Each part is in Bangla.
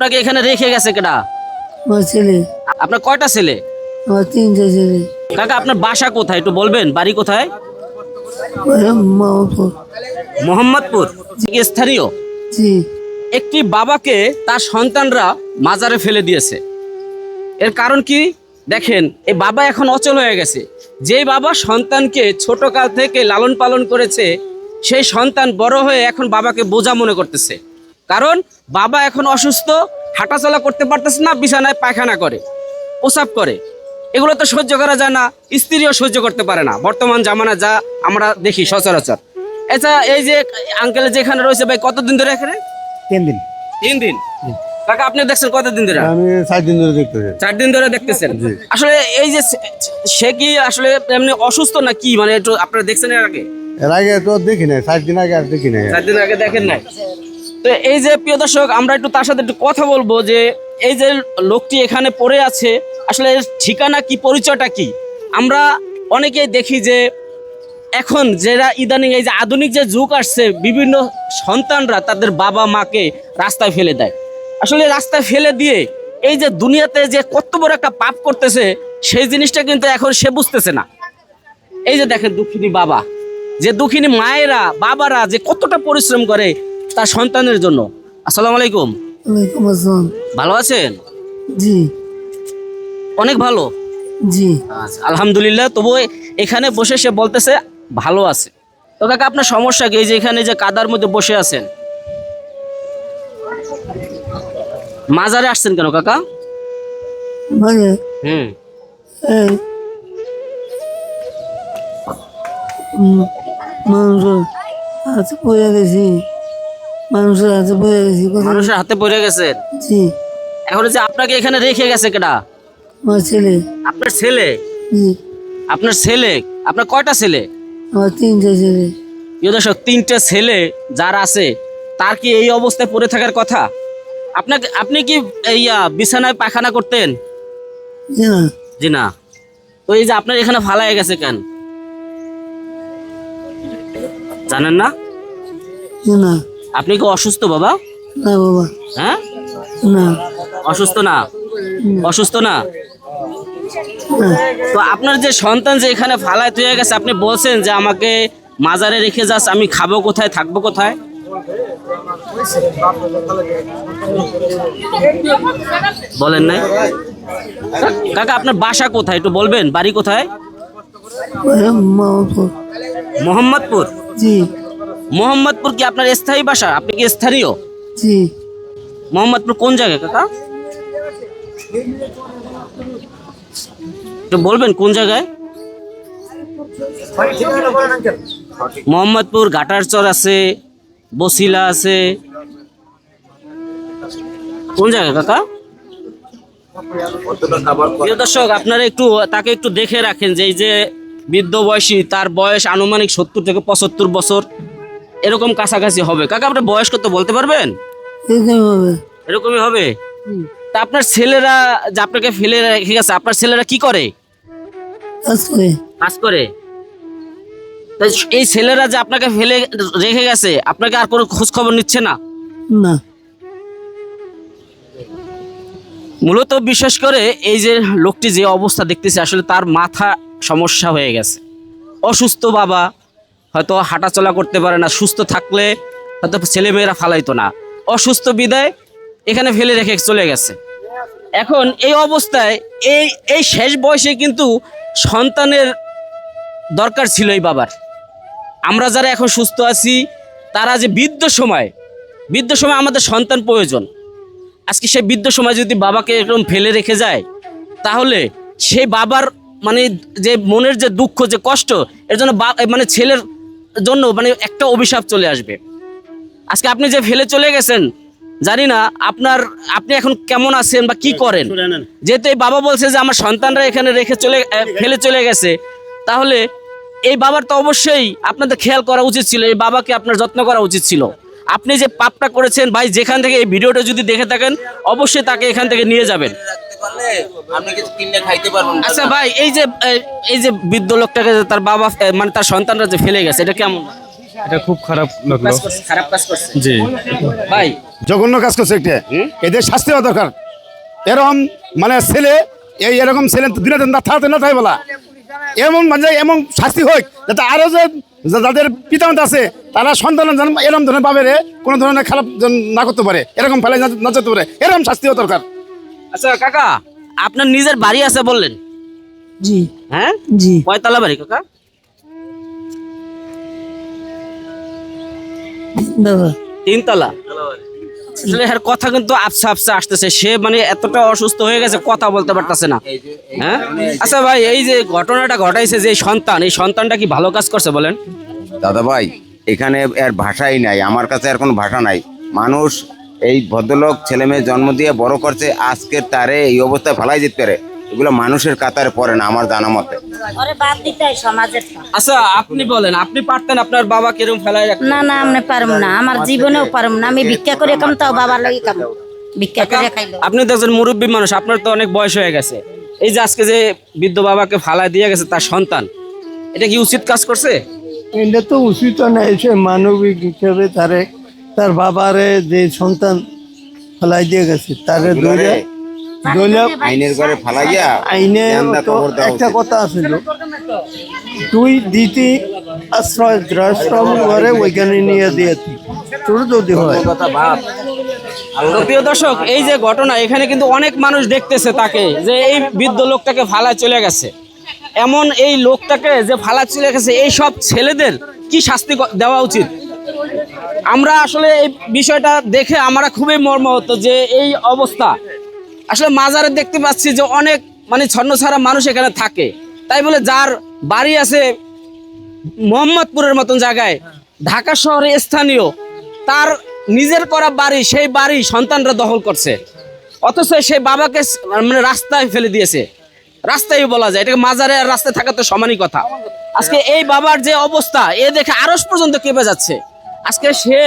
আপনাকে এখানে রেখে গেছে কেডা? আমার ছেলে। আপনার কয়টা ছেলে? আমার তিনটে ছেলে। কাকা আপনার বাসা কোথায়? একটু বলবেন বাড়ি কোথায়? মোহাম্মদপুর। স্থানীয়? জি। একটি বাবাকে তার সন্তানরা মাজারে ফেলে দিয়েছে। এর কারণ কি? দেখেন এই বাবা এখন অচল হয়ে গেছে। যেই বাবা সন্তানকে ছোট কাল থেকে লালন পালন করেছে সেই সন্তান বড় হয়ে এখন বাবাকে বোঝা মনে করতেছে। কারণ বাবা এখন অসুস্থ হাঁটাচলা করতে পারতেছে না বিছানায় পায়খানা করে প্রসাব করে। এগুলো তো সহ্য করা যায় না স্ত্রীও সহ্য করতে পারে না। বর্তমান জামানা যা আমরা দেখি সচরাচর। আচ্ছা এই যে আঙ্কেল যেখানে রয়েছে ভাই কতদিন ধরে এখানে? তিন দিন। তিন দিন? কাকা আপনি দেখছেন কতদিন ধরে? আমি সাত দিন ধরে দেখতে পাচ্ছি। চার দিন ধরে দেখতেছেন? আসলে এই যে সে- কি আসলে এমনি অসুস্থ না কি? মানে একটু আপনারা দেখছেন এর আগে? এর আগে তো দেখি নাই সাত দিন আগে আর দেখি নাই। চার দিন আগে দেখেন নাই? তো এই যে প্রিয় দর্শক, আমরা একটু তার সাথে একটু কথা বলব যে এই যে লোকটি এখানে পড়ে আছে, আসলে ঠিকানা কি, পরিচয়টা কি? আমরা অনেকেই দেখি যে এখন যারা ইদানিং এই যে আধুনিক যে যুগ আসছে, বিভিন্ন সন্তানরা তাদের বাবা মাকে রাস্তায় ফেলে দেয়। আসলে রাস্তায় ফেলে দিয়ে এই যে দুনিয়াতে যে কত বড় একটা পাপ করতেছে, সেই জিনিসটা কিন্তু এখন সে বুঝতেছে না। এই যে দেখেন দুঃখিনী বাবা, যে দুঃখিনী মায়েরা, বাবারা যে কতটা পরিশ্রম করে তার সন্তানের জন্য। আসসালামু আলাইকুম। ওয়ালাইকুম আসসালাম। ভালো আছেন? জি। অনেক ভালো? জি। আচ্ছা আলহামদুলিল্লাহ তবু এখানে বসে সে বলতেছে ভালো আছে। তো কাকা আপনার সমস্যা কি? এই যে এখানে যে কাদার মধ্যে বসে আছেন। মাজারে আসছেন কেন কাকা? মানে হুম। মানুষের পড়ে গেছি। মানুষের হাতে পড়ে গেছি মানুষের হাতে পড়ে গেছেন জি। এখন যে আপনাকে এখানে রেখে গেছে কেডা? আমার ছেলে। আপনার ছেলে? জি। আপনার ছেলে? আপনার কয়টা ছেলে? আমার তিনটে ছেলে। প্রিয় দর্শক তিনটে ছেলে যার আছে তার কি এই অবস্থায় পড়ে থাকার কথা? আপনাকে আপনি কি আহ, বিছানায় পায়খানা করতেন? জি না। জি না। তো এই যে আপনার এখানে ফালাই গেছে কেন? জানেন না? না। আপনি কি অসুস্থ বাবা? না বাবা। হ্যাঁ? না। অসুস্থ না? অসুস্থ না? তো আপনার যে সন্তান যে এখানে ফালায় তুই গেছে আপনি বলছেন যে আমাকে মাজারে রেখে যাস আমি খাব কোথায় থাকব কোথায়? বলেন নাই। কাকা আপনার বাসা কোথায়? একটু বলবেন বাড়ি কোথায়? মোহাম্মদপুর? জি। মোহাম্মদপুর কি আপনার স্থায়ী বাসা? আপনি কি স্থানীয়? জি। মোহাম্মদপুর কোন জায়গায় কাকা? একটু বলবেন কোন জায়গায়? মোহাম্মদপুর ঘাটারচর আছে বসিলা আছে। কোন জায়গায় কাকা? প্রিয় দর্শক আপনারা একটু তাকে একটু দেখে রাখেন যে এই যে বৃদ্ধ বয়সী তার বয়স আনুমানিক সত্তর থেকে পঁচাত্তর বছর। এরকম কাছাকাছি হবে। কাকা আপনার বয়স কত বলতে পারবেন? এরকমই হবে? তা আপনার ছেলেরা যে আপনাকে ফেলে রেখে গেছে আপনার ছেলেরা কি করে? কাজ করে। এই ছেলেরা যে আপনাকে ফেলে রেখে গেছে আপনাকে আর কোনো খোঁজ খবর নিচ্ছে না? না। মূলত বিশেষ করে এই যে লোকটি যে অবস্থা দেখতেছে আসলে তার মাথা সমস্যা হয়ে গেছে। অসুস্থ বাবা হয়তো হাঁটাচলা করতে পারে না, সুস্থ থাকলে হয়তো ছেলেমেয়েরা ফালাইতো না। অসুস্থ বিদায় এখানে ফেলে রেখে চলে গেছে। এখন এই অবস্থায় এই এই শেষ বয়সে কিন্তু সন্তানের দরকার ছিল এই বাবার। আমরা যারা এখন সুস্থ আছি, তারা যে বৃদ্ধ সময় বৃদ্ধ সময় আমাদের সন্তান প্রয়োজন। আজকে সেই বৃদ্ধ সময় যদি বাবাকে এরকম ফেলে রেখে যায়, তাহলে সেই বাবার মানে যে মনের যে দুঃখ, যে কষ্ট, এর জন্য মানে ছেলের জন্য মানে একটা অভিশাপ চলে আসবে। আজকে আপনি যে ফেলে চলে গেছেন জানি না আপনার আপনি এখন কেমন আছেন বা কি করেন? যেহেতু এই বাবা বলছে যে আমার সন্তানরা এখানে রেখে চলে ফেলে চলে গেছে তাহলে এই বাবার তো অবশ্যই আপনাদের খেয়াল করা উচিত ছিল এই বাবাকে আপনার যত্ন করা উচিত ছিল। আপনি যে পাপটা করেছেন ভাই যেখান থেকে এই ভিডিওটা যদি দেখে থাকেন অবশ্যই তাকে এখান থেকে নিয়ে যাবেন। পারলে আপনি কিছু কিনে খাইতে পারবেন আচ্ছা ভাই এই যে এই- যে বৃদ্ধ লোকটাকে যে তার বাবা মানে তার সন্তানরা যে ফেলে গেছে এটা কেমন? এটা খুব খারাপ লাগল। খারাপ কাজ করছে। জি। ভাই। জঘন্য কাজ করছে একটা। এদের শাস্তি হওয়া দরকার। এরকম মানে ছেলে এই এরকম ছেলে দিনে দিন না থাকতে না থাকে বলা। এমন মানে এমন শাস্তি হোক যাতে আরও যে যাদের পিতামাতা আছে তারা সন্তান এরকম ধরনের পাবে কোনো ধরনের খারাপ না করতে পারে এরকম ফেলে না না যেতে পারে এরকম শাস্তি হওয়া দরকার। আচ্ছা কাকা আপনার নিজের বাড়ি আছে বললেন? জি। হ্যাঁ? জি। কয়তলা বাড়ি কাকা? দাদা তিনতলা? আসলে এর কথা কিন্তু আফসা আফসা আসতেছে। সে মানে এতটা অসুস্থ হয়ে গেছে কথা বলতে পারতেছে না। হ্যাঁ? আচ্ছা ভাই এই যে ঘটনাটা ঘটাইছে যে সন্তান এই সন্তানটা কি ভালো কাজ করছে বলেন? দাদা ভাই এখানে এর ভাষাই নাই আমার কাছে আর কোনো ভাষা নাই। মানুষ এই ভদ্রলোক ছেলে মেয়ে জন্ম দিয়ে বড় করছে আজকে তারে এই অবস্থায় ফেলাই যেতে পারে। এগুলো মানুষের কাতারে পড়ে না আমার জানা মতে। আচ্ছা আপনি বলেন আপনি পারতেন আপনার বাবা কিরম ফেলাই না না আমি পারব না। আমার জীবনেও পারব না। আমি ভিক্ষা করে কাম তাও বাবার লাগি কাম ভিক্ষা করে খাইলো আপনি তো একজন মুরব্বী মানুষ আপনার তো অনেক বয়স হয়ে গেছে। এই যে আজকে যে বৃদ্ধ বাবাকে ফালাই দিয়ে গেছে তার সন্তান এটা কি উচিত কাজ করছে? এটা তো উচিত না এসে মানবিক হিসেবে তারে তার বাবারে যে সন্তান ফেলাই দিয়ে গেছে তারে ধরে ধরে আইনের ঘরে ফালাইয়া আইনে তো একটা কথা আছিল তুই দিতি আশ্রয় দ্রাশ্রম ঘরে ওইখানে নিয়ে দিয়েছি তোর যদি হয়। তো প্রিয় দর্শক এই যে ঘটনা এখানে কিন্তু অনেক মানুষ দেখতেছে তাকে যে এই বৃদ্ধ লোকটাকে ফালা চলে গেছে। এমন এই লোকটাকে যে ফালা চলে গেছে এই সব ছেলেদের কি শাস্তি দেওয়া উচিত? আমরা আসলে এই বিষয়টা দেখে আমরা খুবই মর্মাহত যে এই অবস্থা। আসলে মাজারে দেখতে পাচ্ছি যে অনেক মানে ছন্ন ছাড়া মানুষ এখানে থাকে। তাই বলে যার বাড়ি আছে মোহাম্মদপুরের মতন জায়গায়, ঢাকা শহরে স্থানীয়, তার নিজের করা বাড়ি, সেই বাড়ি সন্তানরা দখল করছে। অথচ সেই বাবাকে মানে রাস্তায় ফেলে দিয়েছে। রাস্তায় বলা যায়, এটাকে মাজারে আর রাস্তায় থাকা তো সমানই কথা। আজকে এই বাবার যে অবস্থা, এ দেখে আরস পর্যন্ত কেঁপে যাচ্ছে। আজকে সে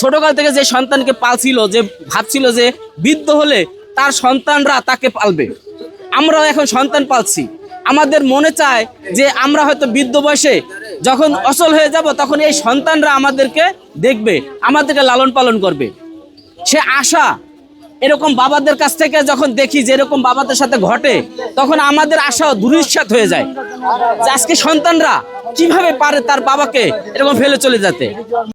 ছোটকাল থেকে যে সন্তানকে পালছিল, যে ভাবছিল যে বৃদ্ধ হলে তার সন্তানরা তাকে পালবে। আমরাও এখন সন্তান পালছি। আমাদের মনে চায় যে আমরা হয়তো বৃদ্ধ বয়সে যখন অচল হয়ে যাব, তখন এই সন্তানরা আমাদেরকে দেখবে, আমাদেরকে লালন পালন করবে। সে আশা এরকম বাবাদের কাছ থেকে যখন দেখি যে এরকম বাবাদের সাথে ঘটে, তখন আমাদের আশাও দুরিশ্বাত হয়ে যায়। আজকে সন্তানরা কীভাবে পারে তার বাবাকে এরকম ফেলে চলে যেতে?